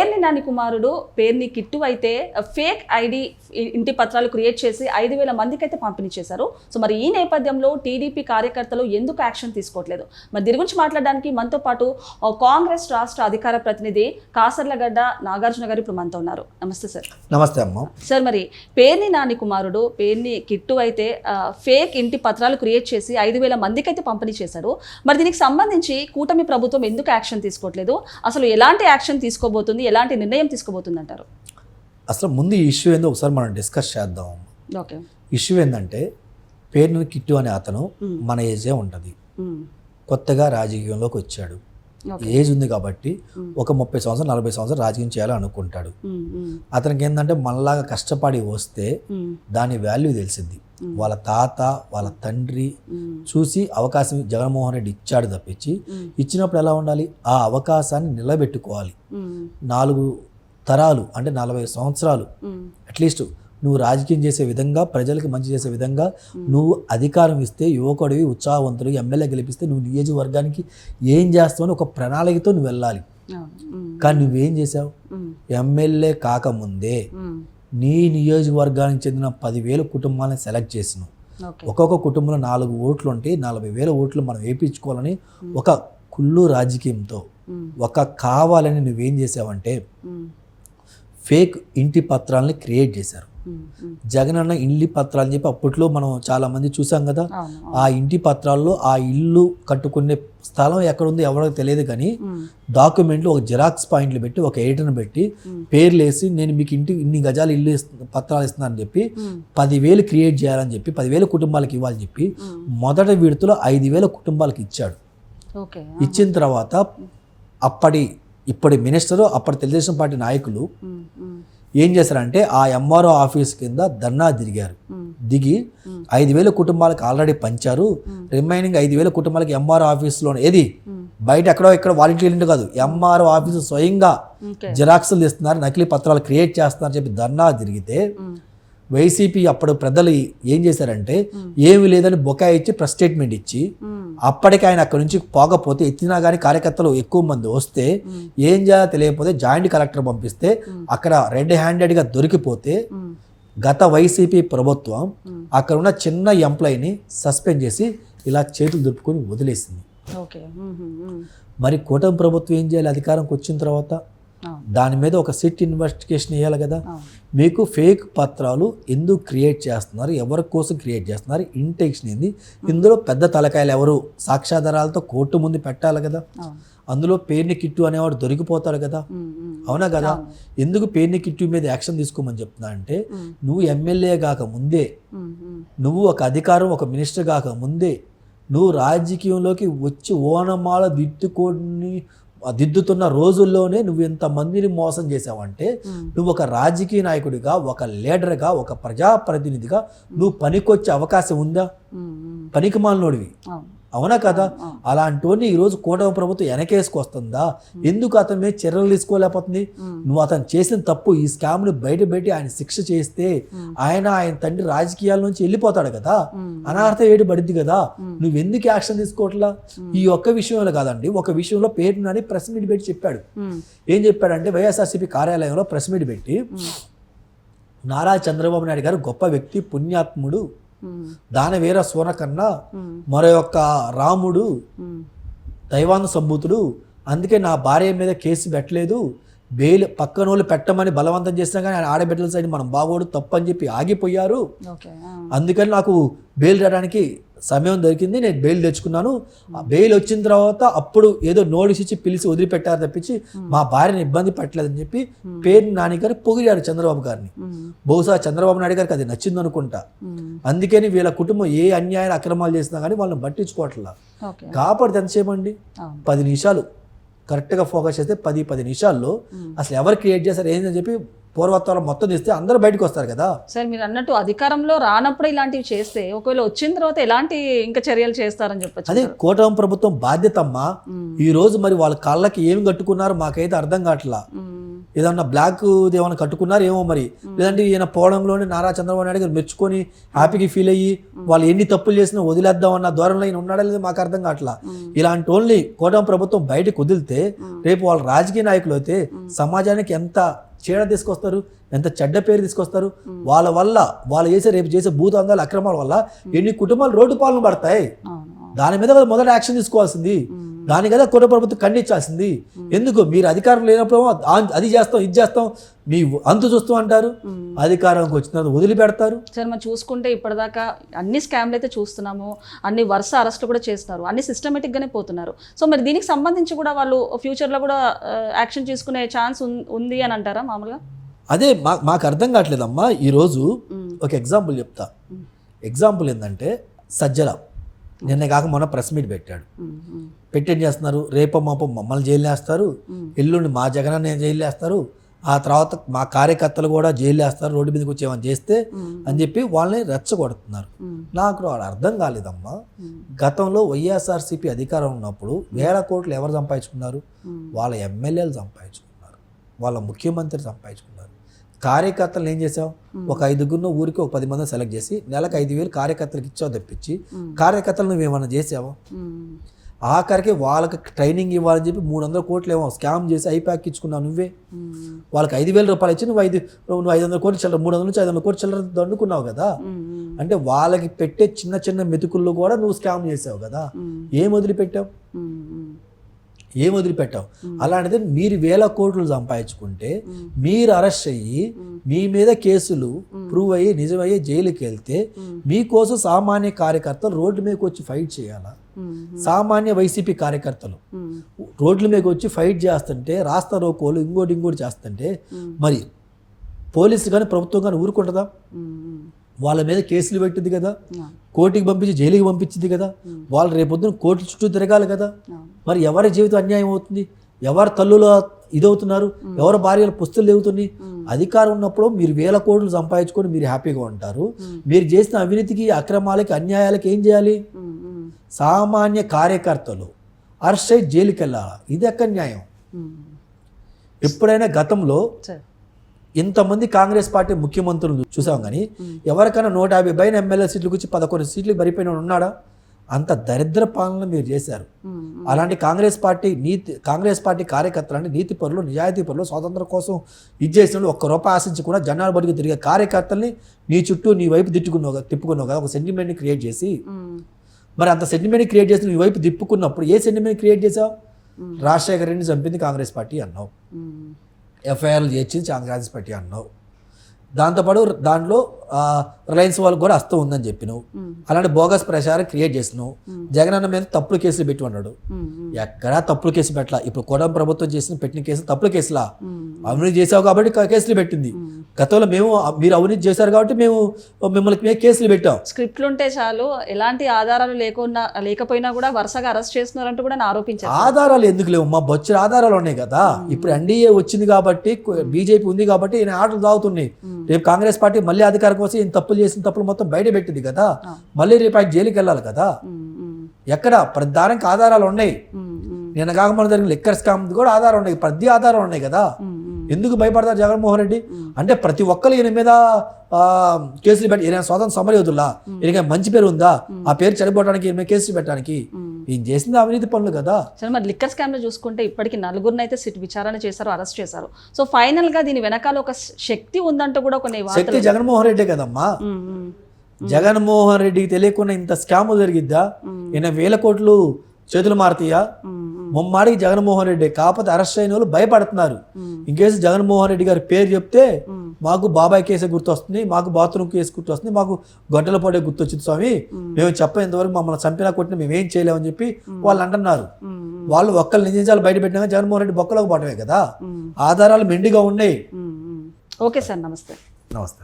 పేర్ని నాని కుమారుడు పేర్ని కిట్టు అయితే fake ID ఇంటి పత్రాలు క్రియేట్ చేసి ఐదు వేల మందికి అయితే పంపిణీ చేశారు. సో మరి ఈ నేపథ్యంలో టీడీపీ కార్యకర్తలు ఎందుకు యాక్షన్ తీసుకోవట్లేదు? మరి దీని గురించి మాట్లాడడానికి మనతో పాటు కాంగ్రెస్ రాష్ట్ర అధికార ప్రతినిధి కాసర్లగడ్డ నాగార్జున గారు ఇప్పుడు మనతో ఉన్నారు. నమస్తే సార్. నమస్తే అమ్మ. సార్ మరి పేర్ని నాని కుమారుడు పేర్ని కిట్టు అయితే ఫేక్ ఇంటి పత్రాలు క్రియేట్ చేసి ఐదు వేల మందికి అయితే పంపిణీ చేశారు. మరి దీనికి సంబంధించి కూటమి ప్రభుత్వం ఎందుకు యాక్షన్ తీసుకోవట్లేదు? అసలు ఎలాంటి యాక్షన్ తీసుకోబోతుంది? ఎలాంటి నిర్ణయం తీసుకోబోతుంది అంటారు అసలు ముందు ఈ ఇష్యూ ఏందో ఒకసారి మనం డిస్కస్ చేద్దాం. ఓకే. ఇష్యూ ఏంటంటే పేరుని కిట్టు అనే అతను మన ఏజే ఉంటుంది. కొత్తగా రాజకీయంలోకి వచ్చాడు. ఏజ్ ఉంది కాబట్టి ఒక ముప్పై సంవత్సరాలు నలభై సంవత్సరాలు రాజకీయం చేయాలని అనుకుంటాడు ఉమ్, ఉమ్, అతనికి ఏంటంటే మనలాగా కష్టపడి వస్తే దాని వాల్యూ తెలిసింది వాళ్ళ తాత వాళ్ళ తండ్రి చూసి అవకాశం జగన్మోహన్ రెడ్డి ఇచ్చాడు తప్పించి ఇచ్చినప్పుడు ఎలా ఉండాలి? ఆ అవకాశాన్ని నిలబెట్టుకోవాలి. నాలుగు తరాలు అంటే నలభై సంవత్సరాలు అట్లీస్ట్ నువ్వు రాజకీయం చేసే విధంగా ప్రజలకు మంచి చేసే విధంగా నువ్వు అధికారం ఇస్తే యువకుడివి ఉత్సాహవంతుడు ఎమ్మెల్యే గెలిపిస్తే నువ్వు నియోజకవర్గానికి ఏం చేస్తావు అని ఒక ప్రణాళికతో నువ్వు వెళ్ళాలి. కానీ నువ్వేం చేసావు ఎమ్మెల్యే కాకముందే నీ నియోజకవర్గానికి చెందిన పదివేల కుటుంబాలను సెలెక్ట్ చేసినావు. ఓకే. ఒక్కొక్క కుటుంబంలో నాలుగు ఓట్లు ఉంటే నలభై వేల ఓట్లు మనం వేయించుకోవాలని ఒక కుళ్ళు రాజకీయంతో ఒక కావాలని నువ్వేం చేసావంటే ఫేక్ ఇంటి పత్రాలని క్రియేట్ చేశారు. ఉమ్, జగనన్న ఇంటి పత్రాలు అని చెప్పి అప్పట్లో మనం చాలా మంది చూసాం కదా. ఆ ఇంటి పత్రాల్లో ఆ ఇల్లు కట్టుకునే స్థలం ఎక్కడ ఉందో ఎవరో తెలియదు కానీ డాక్యుమెంట్లు ఒక జిరాక్స్ పాయింట్లు పెట్టి ఒక ఎడిటర్ని పెట్టి పేర్లు వేసి నేను మీకు ఇంటి ఇన్ని గజాలు ఇల్లు పత్రాలు ఇస్తున్నానని చెప్పి పదివేలు క్రియేట్ చేయాలని చెప్పి పదివేల కుటుంబాలకు ఇవ్వాలని చెప్పి మొదటి విడతలో ఐదు వేల కుటుంబాలకు ఇచ్చాడు. ఇచ్చిన తర్వాత అప్పటి ఇప్పటి మినిస్టరు అప్పటి తెలుగుదేశం పార్టీ నాయకులు ఏం చేశారంటే ఆ ఎంఆర్ఓ ఆఫీస్ కింద ధర్నా ఉమ్, దిగి ఐదు వేల కుటుంబాలకు ఆల్రెడీ పంచారు. రిమైనింగ్ ఐదు వేల కుటుంబాలకి ఎంఆర్ఓ ఆఫీస్లో ఏది? బయట ఎక్కడో ఇక్కడ వాలంటీర్లు కాదు. ఎంఆర్ఓ ఆఫీసు స్వయంగా జిరాక్స్లు ఇస్తున్నారు నకిలీ పత్రాలు క్రియేట్ చేస్తున్నారు చెప్పి ధర్నా తిరిగితే వైసీపీ అప్పుడు పెద్దలు ఏం చేశారంటే ఏమి లేదని బొకాయి ఇచ్చి ప్రెస్ స్టేట్మెంట్ ఇచ్చి అప్పటికి ఆయన అక్కడి నుంచి పోకపోతే ఎత్తినా కానీ కార్యకర్తలు ఎక్కువ మంది వస్తే ఏం చేయాలో తెలియకపోతే జాయింట్ కలెక్టర్ పంపిస్తే అక్కడ రెడ్ హ్యాండెడ్గా దొరికిపోతే గత వైసీపీ ప్రభుత్వం అక్కడ ఉన్న చిన్న ఎంప్లాయీని సస్పెండ్ చేసి ఇలా చేతులు దులుపుకొని వదిలేసింది. మరి కూటమి ప్రభుత్వం ఏం చేయాలి? అధికారంకి వచ్చిన తర్వాత దాని మీద ఒక సిట్ ఇన్వెస్టిగేషన్ వేయాలి కదా. మీకు ఫేక్ పత్రాలు ఎందుకు క్రియేట్ చేస్తున్నారు? ఎవరి కోసం క్రియేట్ చేస్తున్నారు? ఇంటెన్షన్ ఏంది? ఇందులో పెద్ద తలకాయలు ఎవరు? సాక్ష్యాధారాలతో కోర్టు ముందు పెట్టాలి కదా. అందులో పేరుని కిట్టు అనేవాడు దొరికిపోతాడు కదా. అవునా కదా? ఎందుకు పేరుని కిట్టు మీద యాక్షన్ తీసుకోమని చెప్తున్నా అంటే నువ్వు ఎమ్మెల్యే కాక ముందే నువ్వు ఒక అధికారం ఒక మినిస్టర్ కాక ముందే నువ్వు రాజకీయంలోకి వచ్చి ఓనమాల దిద్దుకొని దిద్దుతున్న రోజుల్లోనే నువ్వు ఇంతమందిని మోసం చేసావంటే నువ్వు ఒక రాజకీయ నాయకుడిగా ఒక లీడర్గా ఒక ప్రజాప్రతినిధిగా నువ్వు పనికొచ్చే అవకాశం ఉందా? పనికి మాలినోడివి. అవును కదా? అలాంటి ఈరోజు కూటమి ప్రభుత్వం వెనకేసుకొస్తుందా? ఎందుకు అతని మీద చర్యలు తీసుకోలేకపోతుంది? నువ్వు అతను చేసిన తప్పు ఈ స్కామ్ని బయట పెట్టి ఆయన శిక్ష చేస్తే ఆయన ఆయన తండ్రి రాజకీయాల నుంచి వెళ్ళిపోతాడు కదా? అనార్థ ఏడు పడింది కదా? నువ్వు ఎందుకు యాక్షన్ తీసుకోవట్లా? ఈ ఒక్క విషయంలో కాదండి ఒక విషయంలో పేరు అని ప్రెస్ మీట్ పెట్టి చెప్పాడు. ఏం చెప్పాడంటే వైఎస్ఆర్సీపీ కార్యాలయంలో ప్రెస్ మీట్ పెట్టి నారా చంద్రబాబు నాయుడు గారు గొప్ప వ్యక్తి పుణ్యాత్ముడు దానవీర సూనకన్నా ఉమ్, మరో యొక్క రాముడు ఉమ్, దైవాంగ సంభూతుడు అందుకే నా భార్య మీద కేసు పెట్టలేదు. బెయిల్ పక్కన వాళ్ళు పెట్టమని బలవంతం చేసినా కానీ ఆయన ఆడబిడ్డల సైడ్ మనం బాగోడు తప్పు అని చెప్పి ఆగిపోయారు. అందుకని నాకు బెయిల్ రావడానికి సమయం దొరికింది. నేను బెయిల్ తెచ్చుకున్నాను. ఆ బెయిల్ వచ్చిన తర్వాత అప్పుడు ఏదో నోటీస్ ఇచ్చి పిలిచి వదిలిపెట్టారు తప్పించి మా భార్యని ఇబ్బంది పెట్టలేదని చెప్పి పేరు నాని గారు పొగిడారు చంద్రబాబు గారిని. బహుశా చంద్రబాబు నాయుడు గారికి అది నచ్చింది అనుకుంటా అందుకని వీళ్ళ కుటుంబం ఏ అన్యాయ అక్రమాలు చేసినా కానీ వాళ్ళని పట్టించుకోవట్లా. కాపాడితే ఎంతసేపు అండి? అవును. పది నిమిషాలు. కరెక్ట్గా ఫోకస్ చేస్తే పది పది నిమిషాల్లో అసలు ఎవరు క్రియేట్ చేస్తారు ఏంటని చెప్పి పూర్వత్వాలు మొత్తం తీస్తే అందరూ బయటకు వస్తారు కదా. సార్ మీరు అన్నట్టు అధికారంలో రానప్పుడు ఇలాంటివి చేస్తే ఒకవేళ వచ్చిన తర్వాత ఎలాంటి ఇంకా చర్యలు చేస్తారని చెప్పచ్చు అదే కూటమి ప్రభుత్వం బాధ్యత అమ్మా. ఉమ్, ఈ రోజు మరి వాళ్ళ కళ్ళకి ఏం కట్టుకున్నారో మాకైతే అర్థం కావట్లా. ఏదన్నా బ్లాక్ ఏమైనా కట్టుకున్నారు ఏమో మరి. లేదంటే ఈయన పోవడంలోనే నారా చంద్రబాబు నాయుడు గారు మెచ్చుకొని హ్యాపీగా ఫీల్ అయ్యి వాళ్ళు ఎన్ని తప్పులు చేసినా వదిలేద్దాం అన్న ధోరణిలో ఈయన ఉన్నాడా లేదు మాకు అర్థం కావట్లా. ఇలాంటి ఓన్లీ కూటమి ప్రభుత్వం బయటకు వదిలితే రేపు వాళ్ళ రాజకీయ నాయకులు అయితే సమాజానికి ఎంత చీడ తీసుకొస్తారు ఎంత చెడ్డ పేరు తీసుకొస్తారు వాళ్ళ వల్ల వాళ్ళు చేసే రేపు చేసే భూతందాలు అక్రమాల వల్ల ఎన్ని కుటుంబాలు రోడ్డు పాలన పడతాయి. దాని మీద మొదట యాక్షన్ తీసుకోవాల్సింది. దాని కదా కుటుంబ ప్రభుత్వం ఖండించాల్సింది. ఎందుకు? మీరు అధికారం లేనప్పుడు అది చేస్తాం ఇది చేస్తాం మీ అంతు చూస్తాం అంటారు. అధికారంకి వచ్చిన తర్వాత వదిలిపెడతారు. సరే మనం చూసుకుంటే ఇప్పటిదాకా అన్ని స్కామ్లు అయితే చూస్తున్నాము అన్ని వరుస అరెస్టులు కూడా చేస్తున్నారు అన్ని systematic గానే పోతున్నారు. సో మరి దీనికి సంబంధించి కూడా వాళ్ళు ఫ్యూచర్లో కూడా యాక్షన్ తీసుకునే ఛాన్స్ ఉంది అని అంటారా మామూలుగా? అదే మా మాకు అర్థం కావట్లేదమ్మా. ఈరోజు ఒక ఎగ్జాంపుల్ చెప్తా. ఎగ్జాంపుల్ ఏంటంటే సజ్జల. నిన్న కాక మొన్న ప్రెస్ మీట్ పెట్టాడు. పెట్టి చేస్తున్నారు? రేపో మాపో మమ్మల్ని జైలు వేస్తారు ఎల్లుండి మా జగనన్న జైలు వేస్తారు ఆ తర్వాత మా కార్యకర్తలు కూడా జైలు వేస్తారు రోడ్డు మీదకి వచ్చి ఏమైనా చేస్తే అని చెప్పి వాళ్ళని రెచ్చగొడుతున్నారు. నాకు అర్థం కాలేదమ్మా. గతంలో వైఎస్ఆర్సీపీ అధికారం ఉన్నప్పుడు వేల కోట్లు ఎవరు సంపాదించుకున్నారు? వాళ్ళ ఎమ్మెల్యేలు సంపాదించుకున్నారు. వాళ్ళ ముఖ్యమంత్రి సంపాదించుకున్నారు. కార్యకర్తలు ఏం చేసావు? ఒక ఐదుగురిని ఊరికి ఒక పది మంది సెలెక్ట్ చేసి నెలకు ఐదు వేలు కార్యకర్తలకు ఇచ్చావు తెప్పించి. కార్యకర్తలు నువ్వు ఏమైనా చేసావా ఆఖరికి వాళ్ళకి ట్రైనింగ్ ఇవ్వాలని చెప్పి మూడు వందల కోట్లు ఏమో స్కామ్ చేసి ఐప్యాక్ ఇచ్చుకున్నావు నువ్వే. వాళ్ళకి ఐదు వేల రూపాయలు ఇచ్చి నువ్వు ఐదు నువ్వు ఐదు వందల కోట్లు చిల్లర మూడు వందల నుంచి ఐదు వందల కోట్లు చిల్లర దండుకున్నావు కదా. అంటే వాళ్ళకి పెట్టే చిన్న చిన్న మెతుకుల్లో కూడా నువ్వు స్కామ్ చేసావు కదా. ఏం వదిలిపెట్టావు? ఏం వదిలిపెట్టావు? అలాంటిది మీరు వేల కోట్లు సంపాదించుకుంటే మీరు అరెస్ట్ అయ్యి మీ మీద కేసులు ప్రూవ్ అయ్యి నిజమయ్యి జైలుకి వెళ్తే మీకోసం సామాన్య కార్యకర్తలు రోడ్డు మీదకి వచ్చి ఫైట్ చేయాలా? సామాన్య వైసీపీ కార్యకర్తలు రోడ్ల మీద వచ్చి ఫైట్ చేస్తుంటే రాస్తా రోకోలు ఇంకోటి ఇంకోటి చేస్తుంటే మరి పోలీసులు కానీ ప్రభుత్వం కానీ ఊరుకుంటుందా? వాళ్ళ మీద కేసులు పెట్టింది కదా. కోర్టుకి పంపించి జైలుకి పంపించింది కదా. వాళ్ళు రేపొద్దున కోర్టు చుట్టూ తిరగాలి కదా. మరి ఎవరి జీవితం అన్యాయం అవుతుంది? ఎవరి తల్లులు ఇదవుతున్నారు? ఎవరి భార్యల పుస్తులు లేవుతున్నాయి? అధికారం ఉన్నప్పుడు మీరు వేల కోట్లు సంపాదించుకొని మీరు హ్యాపీగా ఉంటారు. మీరు చేసిన అవినీతికి అక్రమాలకి అన్యాయాలకి ఏం చేయాలి? సామాన్య కార్యకర్తలు అరెస్ట్ అయ్యి జైలుకి వెళ్ళాలి ఇది ఎక్కడ న్యాయం. ఎప్పుడైనా గతంలో ఇంతమంది కాంగ్రెస్ పార్టీ ముఖ్యమంత్రులు చూసాం కానీ ఎవరికైనా నూట యాభై పైన ఎమ్మెల్యే సీట్లకు వచ్చి పదకొండు సీట్లు బరిపోయిన ఉన్నాడా? అంత దరిద్ర పాలన మీరు చేశారు. అలాంటి కాంగ్రెస్ పార్టీ నీతి కాంగ్రెస్ పార్టీ కార్యకర్తలు అంటే నీతి పరులు నిజాయితీ పరులు స్వాతంత్రం కోసం ఇది చేసిన ఒక్క రూపాయి ఆశించి కూడా జనాలు బడికి తిరిగే కార్యకర్తల్ని నీ చుట్టూ నీ వైపు తిట్టుకున్నావు తిప్పుకున్నావు కదా ఒక సెంటిమెంట్ని క్రియేట్ చేసి. మరి అంత సెంటిమెంట్ క్రియేట్ చేసి నీ వైపు తిప్పుకున్నప్పుడు ఏ సెంటిమెంట్ క్రియేట్ చేసావు? రాజశేఖర రెడ్డిని చంపింది కాంగ్రెస్ పార్టీ అన్నావు. ఎఫ్ఐఆర్లు చేర్చింది కాంగ్రెస్ పార్టీ అన్నావు. దాంతోపాటు దాంట్లో ఆ, రిలయన్స్ వాళ్ళకి కూడా హస్తం ఉందని చెప్పినావు. అలాంటి బోగస్ ప్రచారం క్రియేట్ చేసినావు. జగన్ అన్న మీద తప్పుడు కేసులు పెట్టి ఉన్నాడు. ఎక్కడా తప్పుడు కేసు పెట్టలా. ఇప్పుడు కూటమి ప్రభుత్వం చేసిన పెట్టిన కేసులు తప్పుడు కేసులా. అవినీతి చేసావు కాబట్టి కేసులు పెట్టింది. గతంలో మేము మీరు అవినీతి చేశారు కాబట్టి మేము మిమ్మల్ని మేము కేసులు పెట్టాం. స్క్రిప్ట్లు ఉంటే చాలు. ఎలాంటి ఆధారాలు లేకుండా లేకపోయినా కూడా వరుసగా అరెస్ట్ చేస్తున్నారంటూ కూడా ఆరోపించారు. ఆధారాలు ఎందుకు లేవు? మా బొచ్చిన ఆధారాలు ఉన్నాయి కదా. ఇప్పుడు ఎన్డీఏ వచ్చింది కాబట్టి బీజేపీ ఉంది కాబట్టి ఈయన ఆటలు తాగుతున్నాయి రేపు కాంగ్రెస్ పార్టీ మళ్ళీ అధికారం కోసం ఈయన తప్పులు చేసిన తప్పులు మొత్తం బయట పెట్టింది కదా. మళ్ళీ రేపు ఆయన జైలుకి వెళ్ళాలి కదా. ఎక్కడ? ప్రతి దానికి ఆధారాలు ఉన్నాయి. నిన్న కాకముందు జరిగిన లిక్కర్ స్కామ్ కూడా ఆధారం ఉన్నాయి. ప్రతి ఆధారం ఉన్నాయి కదా. ఎందుకు భయపడతారు జగన్మోహన్ రెడ్డి? అంటే ప్రతి ఒక్కరు ఈయన మీద ఆ, కేసులు పెట్టి ఈయన స్వాతంత్ర సమరయోధులా ఈయనకి మంచి పేరు ఉందా? ఆ పేరు చెడిపోవడానికి ఈయన కేసులు పెట్టడానికి? ఈయన చేసింది అవినీతి పనులు కదా. సరే మరి లిక్కర్ స్కామ్లో చూసుకుంటే ఇప్పటికి నలుగురిని అయితే సిట్ విచారణ చేశారు అరెస్ట్ చేశారు. సో ఫైనల్గా దీని వెనకాల ఒక శక్తి ఉందంటూ కూడా కొన్ని శక్తి జగన్మోహన్ రెడ్డే కదమ్మా. జగన్మోహన్ రెడ్డికి తెలియకుండా ఇంత స్కామ్ జరిగిద్దా? ఈయన వేల కోట్లు చేతులు మారుతాయా? ముమ్మాడికి జగన్మోహన్ రెడ్డి కాకపోతే అరెస్ట్ అయిన వాళ్ళు భయపడుతున్నారు. ఇంకేసి జగన్మోహన్ రెడ్డి గారి పేరు చెప్తే మాకు బాబాయ్ కేసు గుర్తొస్తుంది మాకు బాత్రూమ్ కేసు గుర్తొస్తుంది మాకు గొడ్డల పొడే గుర్తొచ్చింది స్వామి. మేము చెప్పేంతవరకు మమ్మల్ని చంపినా కొట్టినా మేము ఏం చేయలేమని చెప్పి వాళ్ళు అంటున్నారు. వాళ్ళు ఒక్కళ్ళు నిజాలు బయట పెట్టినా జగన్మోహన్ రెడ్డి బొక్కలోకి పోవటమే కదా. ఆధారాలు మెండుగా ఉన్నాయి. ఓకే సార్ నమస్తే. నమస్తే.